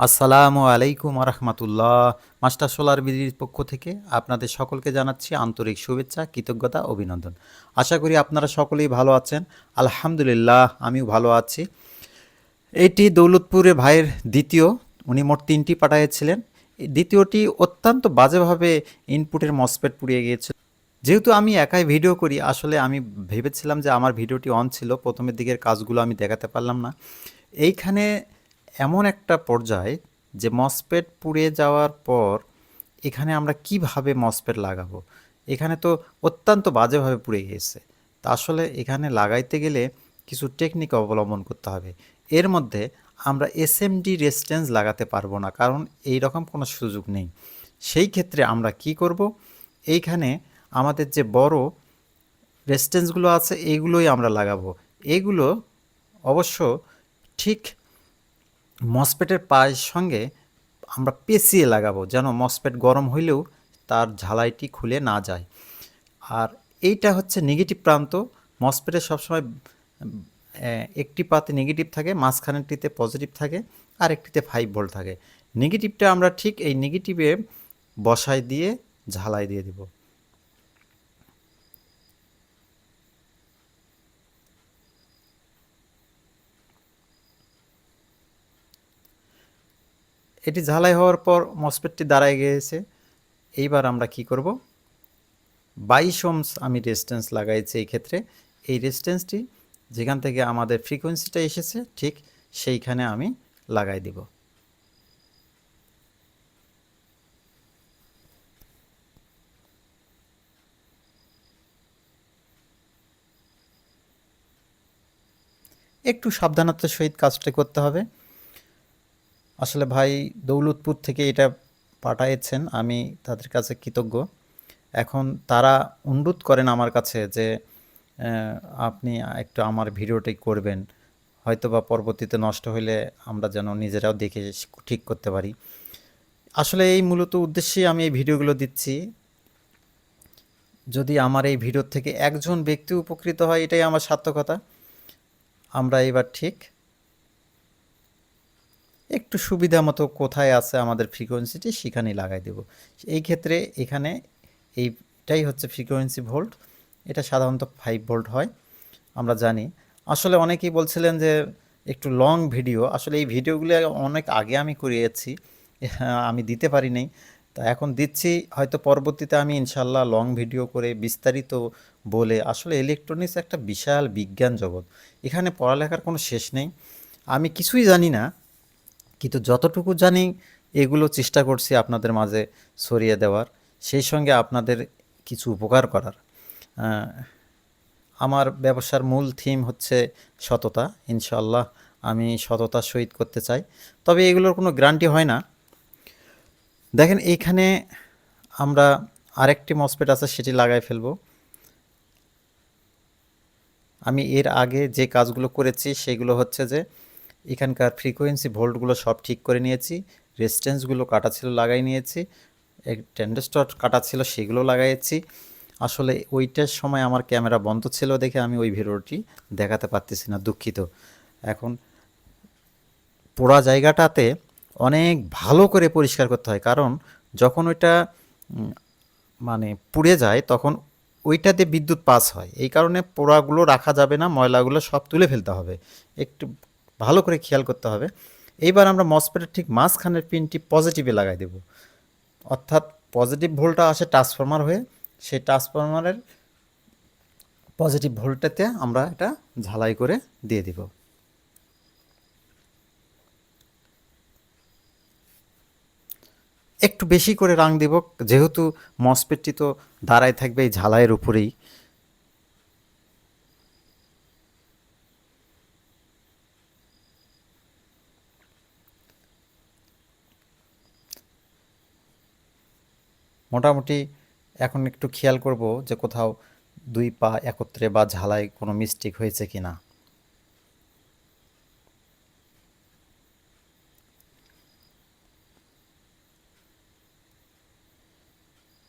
আসসালামু আলাইকুম রহমতুল্লাহ master solar বিডির পক্ষ থেকে আপনাদের সকলকে জানাচ্ছি আন্তরিক শুভেচ্ছা, কৃতজ্ঞতা, অভিনন্দন। আশা করি আপনারা সকলেই ভালো আছেন। আলহামদুলিল্লাহ, আমিও ভালো আছি। এটি দৌলতপুরে ভাইয়ের দ্বিতীয়। উনি মোট তিনটি পাঠিয়েছিলেন এই দ্বিতীয়টি অত্যন্ত বাজেভাবে ইনপুটের মসপেট পুড়িয়ে গিয়েছিল। যেহেতু আমি একাই ভিডিও করি, আসলে আমি ভেবেছিলাম যে আমার ভিডিওটি অন ছিল, প্রথমের দিকের কাজগুলো আমি দেখাতে পারলাম না। এইখানে এমন একটা পর্যায় যে মসপেট পুড়ে যাওয়ার পর এখানে আমরা কীভাবে মসপেট লাগাবো? এখানে তো অত্যন্ত বাজেভাবে পুড়ে গিয়েছে। তা আসলে এখানে লাগাইতে গেলে কিছু টেকনিক অবলম্বন করতে হবে। এর মধ্যে আমরা এসএমডি রেসিস্ট্যান্স লাগাতে পারব না, কারণ এই রকম কোনো সুযোগ নেই। সেই ক্ষেত্রে আমরা কি করব? এইখানে আমাদের যে বড় রেসিস্ট্যান্সগুলো আছে এইগুলোই আমরা লাগাবো। এইগুলো অবশ্য ঠিক মসপেটের পায়ের সঙ্গে আমরা পেঁচিয়ে লাগাবো, যেন মসপেট গরম হইলেও তার ঝালাইটি খুলে না যায়। আর এইটা হচ্ছে নেগেটিভ প্রান্ত। মসপেটে সবসময় একটি পাতে নেগেটিভ থাকে, মাঝখানেরটিতে পজিটিভ থাকে আর একটিতে ফাইভ ভোল্ট থাকে নেগেটিভটা আমরা ঠিক এই নেগেটিভে বসাই দিয়ে ঝালাই দিয়ে দেব। এটি ঝালাই হওয়ার পর মসপেটটি দাঁড়ায় গিয়েছে। এইবার আমরা কি করব? বাইশ ওমস আমি রেজিস্ট্যান্স লাগাইছি এই ক্ষেত্রে। এই রেজিস্ট্যান্সটি যেখান থেকে আমাদের ফ্রিকোয়েন্সিটা এসেছে, ঠিক সেইখানে আমি লাগাই দিব। একটু সাবধানতার সহিত কাজটা করতে হবে। আসলে ভাই দৌলতপুর থেকে এটা পাঠাইছেন, আমি তাদের কাছে কৃতজ্ঞ। এখন তারা অনুরোধ করেন আমার কাছে যে আপনি একটু আমার ভিডিওটি করবেন। হয়তো বা পরবর্তীতে নষ্ট হলে আমরা যেন নিজেরাও দেখে ঠিক করতে পারি। আসলে এই মূলত উদ্দেশ্যেই আমি এই ভিডিওগুলো দিচ্ছি। যদি আমার এই ভিডিও থেকে একজন ব্যক্তি উপকৃত হয়, এটাই আমার সার্থকতা। আমরা এবার ঠিক একটু সুবিধা মতো কোথায় আছে আমাদের ফ্রিকোয়েন্সিটি সেখানেই লাগাই দেব। এই ক্ষেত্রে এখানে এইটাই হচ্ছে ফ্রিকোয়েন্সি ভোল্ট এটা সাধারণত ফাইভ ভোল্ট হয়, আমরা জানি। আসলে অনেকেই বলছিলেন যে একটু লং ভিডিও আসলে এই ভিডিওগুলো অনেক আগে আমি করিয়েছি, আমি দিতে পারি নাই। তা এখন দিচ্ছি, হয়তো পরবর্তীতে আমি ইনশাল্লাহ লং ভিডিও করে বিস্তারিত বলে, আসলে ইলেকট্রনিক্স একটা বিশাল বিজ্ঞান জগৎ। এখানে পড়ালেখার কোনো শেষ নেই। আমি কিছুই জানি না কিন্তু যতটুকু জানি, এগুলো চেষ্টা করছি আপনাদের মাঝে ছড়িয়ে দেওয়ার। সেই সঙ্গে আপনাদের কিছু উপকার করার। আমার ব্যবসার মূল থিম হচ্ছে সততা। ইনশাল্লাহ আমি সততার সহিত করতে চাই। তবে এগুলোর কোনো গ্যারান্টি হয় না। দেখেন, এইখানে আমরা আরেকটি মসপেট আছে, সেটি লাগাই ফেলব। আমি এর আগে যে কাজগুলো করেছি, সেগুলো হচ্ছে যে এখানকার ফ্রিকোয়েন্সি ভোল্টগুলো সব ঠিক করে নিয়েছি রেজিস্ট্যান্সগুলো কাটা ছিল লাগাই নিয়েছি টেন্ডেস্টর কাটা ছিল সেগুলো লাগাইছি আসলে ওইটার সময় আমার ক্যামেরা বন্ধ ছিল দেখে আমি ওই ভিডিওটি দেখাতে পারতেছি না, দুঃখিত। এখন পোড়া জায়গাটাতে অনেক ভালো করে পরিষ্কার করতে হয়, কারণ যখন ওইটা মানে পুড়ে যায় তখন ওইটাতে বিদ্যুৎ পাস হয়। এই কারণে পোড়াগুলো রাখা যাবে না, ময়লাগুলো সব তুলে ফেলতে হবে। একটু ভালো করে খেয়াল করতে হবে। এইবার আমরা মসপেটের ঠিক মাঝখানের পিনটি পজিটিভে লাগাই দেব। অর্থাৎ পজিটিভ ভোল্টটা আসে ট্রান্সফরমার হয়ে, সেই ট্রান্সফরমারের পজিটিভ ভোল্টেতে আমরা এটা ঝালাই করে দিয়ে দিব। একটু বেশি করে রাং দিব, যেহেতু মসপেটটি তো দাঁড়ায় থাকবে এই ঝালাইয়ের উপরেই। মোটামুটি এখন একটু খেয়াল করব যে কোথাও দুই পা একত্রে বা ঝালাই কোনো মিস্টেক হয়েছে কি না।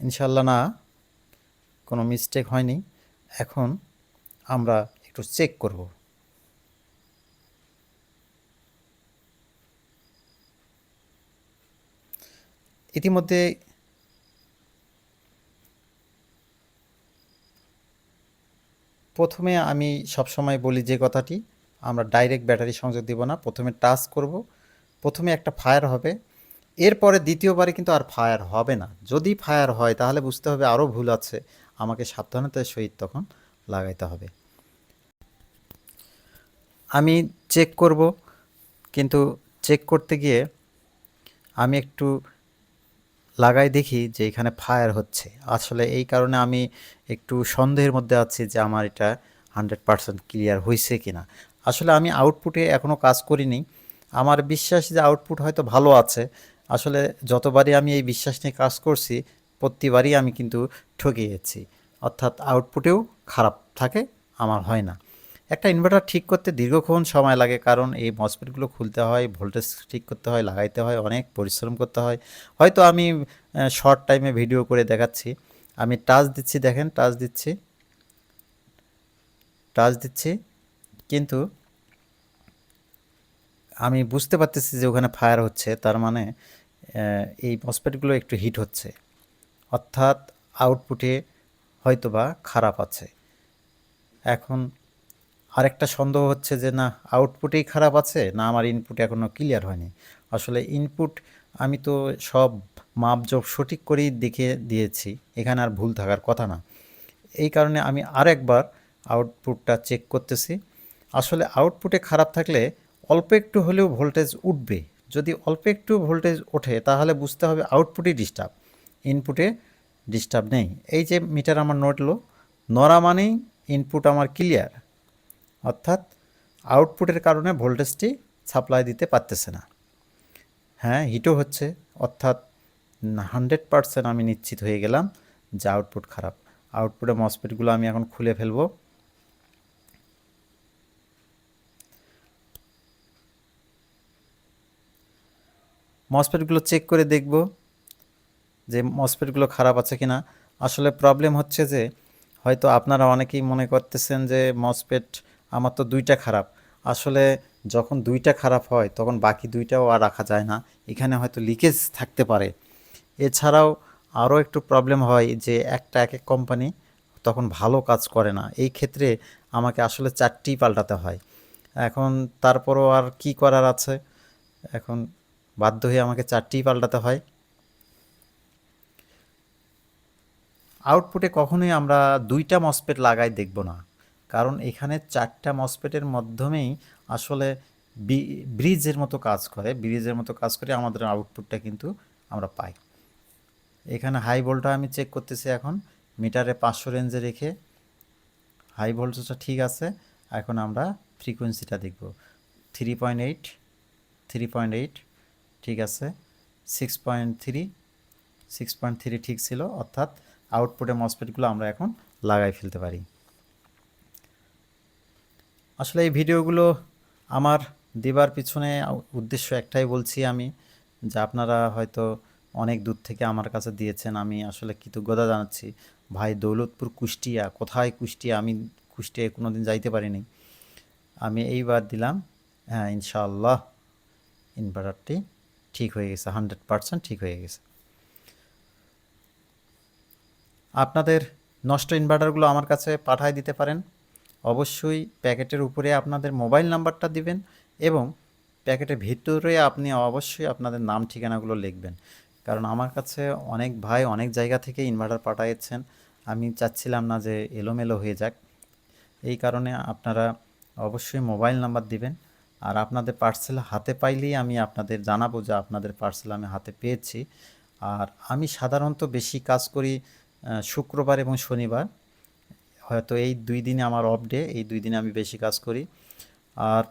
ইনশাল্লাহ না, কোনো মিস্টেক হয়নি। এখন আমরা একটু চেক করব। ইতিমধ্যে প্রথমে আমি সবসময় বলি যে কথাটি, আমরা ডাইরেক্ট ব্যাটারি সংযোগ দিব না, প্রথমে টাচ করব, প্রথমে একটা ফায়ার হবে, এরপরে দ্বিতীয়বারে কিন্তু আর ফায়ার হবে না। যদি ফায়ার হয়, তাহলে বুঝতে হবে আরও ভুল আছে, আমাকে সাবধানতার সহিত তখন লাগাইতে হবে। আমি চেক করব, কিন্তু চেক করতে গিয়ে আমি একটু লাগাই দেখি যে এখানে ফায়ার হচ্ছে। আসলে এই কারণে আমি একটু সন্দেহের মধ্যে আছি যে আমার এটা হান্ড্রেড পারসেন্ট ক্লিয়ার হয়েছে কি না আসলে আমি আউটপুটে এখনও কাজ করিনি। আমার বিশ্বাস যে আউটপুট হয়তো ভালো আছে। আসলে যতবারই আমি এই বিশ্বাস নিয়ে কাজ করছি, প্রতিবারই আমি কিন্তু ঠকে গেছি অর্থাৎ আউটপুটেও খারাপ থাকে, আমার হয় না। একটা ইনভার্টার ঠিক করতে দীর্ঘক্ষণ সময় লাগে, কারণ এই মসফেটগুলো খুলতে হয় ভোল্টেজ ঠিক করতে হয়, লাগাইতে হয়, অনেক পরিশ্রম করতে হয়। হয়তো আমি শর্ট টাইমে ভিডিও করে দেখাচ্ছি। আমি টাচ দিচ্ছি, দেখেন টাচ দিচ্ছি। টাচ দিচ্ছি, কিন্তু আমি বুঝতে পারতেছি যে ওখানে ফায়ার হচ্ছে, তার মানে এই মসফেটগুলো একটু হিট হচ্ছে। অর্থাৎ আউটপুটে হয়তোবা খারাপ আছে। এখন আরেকটা সন্দেহ হচ্ছে যে, না আউটপুটেই খারাপ আছে, না আমার ইনপুট এখনও ক্লিয়ার হয়নি। আসলে ইনপুট আমি তো সব মাপজোপ সঠিক করেই দেখে দিয়েছি, এখানে আর ভুল থাকার কথা না। এই কারণে আমি আরেকবার আউটপুটটা চেক করতেছি। আসলে আউটপুটে খারাপ থাকলে অল্প একটু হলেও ভোল্টেজ উঠবে। যদি অল্প একটু ভোল্টেজ ওঠে, তাহলে বুঝতে হবে আউটপুটই ডিস্টার্ব ইনপুটে ডিস্টার্ব নেই। এই যে মিটার আমার নড়লো নড়া মানেই ইনপুট আমার ক্লিয়ার অর্থাৎ আউটপুটের কারণে ভোল্টেজটি সাপ্লাই দিতে পারতেছে না। হ্যাঁ হিটও হচ্ছে। অর্থাৎ হান্ড্রেড পারসেন্ট আমি নিশ্চিত হয়ে গেলাম যে আউটপুট খারাপ। আউটপুটের মসপেটগুলো আমি এখন খুলে ফেলব। মসপেটগুলো চেক করে দেখব যে মসপেটগুলো খারাপ আছে কিনা। আসলে প্রবলেম হচ্ছে যে হয়তো আপনারা অনেকেই মনে করতেছেন যে মসপেট আমার তো দুইটা খারাপ। আসলে যখন দুইটা খারাপ হয়, তখন বাকি দুইটাও আর রাখা যায় না। এখানে হয়তো লিকেজ থাকতে পারে। এছাড়াও আরও একটু প্রবলেম হয় যে একটা এক এক কোম্পানি তখন ভালো কাজ করে না। এই ক্ষেত্রে আমাকে আসলে চারটি পাল্টাতে হয়। এখন তারপরও আর কি করার আছে? এখন বাধ্য হয়ে আমাকে চারটি পাল্টাতে হয়। আউটপুটে কখনোই আমরা দুইটা মসপেট লাগাই দেখব না। কারণ এখানে চারটা মসপেটের মাধ্যমেই আসলে ব্রিজের মতো কাজ করে, ব্রিজের মতো কাজ করে আমাদের আউটপুটটা কিন্তু আমরা পাই। এখানে হাই ভোল্টটা আমি চেক করতেছি এখন, মিটারে পাঁচশো রেঞ্জে রেখে হাই ভোল্টেজটা ঠিক আছে, এখন আমরা ফ্রিকোয়েন্সিটা দেখব। Three point eight three point eight ঠিক আছে six point three six point three ঠিক ছিল, অর্থাৎ আউটপুটের মসপেটগুলো আমরা এখন লাগাই ফেলতে পারি। আসলে এই ভিডিওগুলো আমার দেবার পিছনে উদ্দেশ্য একটাই বলছি আমি, যে আপনারা হয়তো অনেক দূর থেকে আমার কাছে দিয়েছেন, আমি আসলে কৃতজ্ঞতা জানাচ্ছি। ভাই, দৌলতপুর, কুষ্টিয়া, কোথায় কুষ্টিয়া? আমি কুষ্টিয়ায় কোনো দিন যাইতে পারিনি। আমি এইবার দিলাম হ্যাঁ ইনশাআল্লাহ ইনভার্টারটি ঠিক হয়ে গেছে হান্ড্রেড পারসেন্ট ঠিক হয়ে গেছে। আপনাদের নষ্ট ইনভার্টারগুলো আমার কাছে পাঠায় দিতে পারেন। অবশ্যই প্যাকেটের উপরে আপনাদের মোবাইল নাম্বারটা দিবেন এবং প্যাকেটের ভিতরে আপনি অবশ্যই আপনাদের নাম, ঠিকানাগুলো লিখবেন। কারণ আমার কাছে অনেক ভাই অনেক জায়গা থেকে ইনভার্টার পাঠাইছেন। আমি চাচ্ছিলাম না যে এলোমেলো হয়ে যাক। এই কারণে আপনারা অবশ্যই মোবাইল নাম্বার দিবেন। আর আপনাদের পার্সেল হাতে পাইলেই আমি আপনাদের জানাব যে আপনাদের পার্সেল আমি হাতে পেয়েছি। আর আমি সাধারণত বেশি কাজ করি শুক্রবার এবং শনিবার। হয়তো এই দুই দিনে আমার অফ ডে এই দুই দিনে আমি বেশি কাজ করি। আর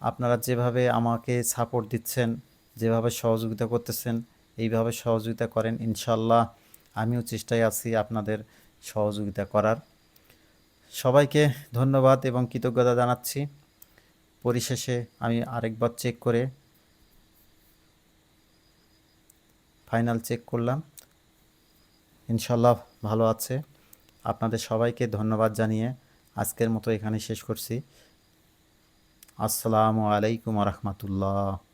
আপনারা যেভাবে আমাকে সাপোর্ট দিচ্ছেন, যেভাবে সহযোগিতা করতেছেন, এইভাবে সহযোগিতা করেন ইনশাল্লাহ আমিও চেষ্টায় আছি আপনাদের সহযোগিতা করার। সবাইকে ধন্যবাদ এবং কৃতজ্ঞতা জানাচ্ছি। পরিশেষে আমি আরেকবার চেক করে ফাইনাল চেক করলাম। ইনশাল্লাহ ভালো আছে। আপনাদের সবাইকে ধন্যবাদ জানিয়ে আজকের মতো এখানে শেষ করছি। আসসালামু আলাইকুম রহমতুল্লাহ।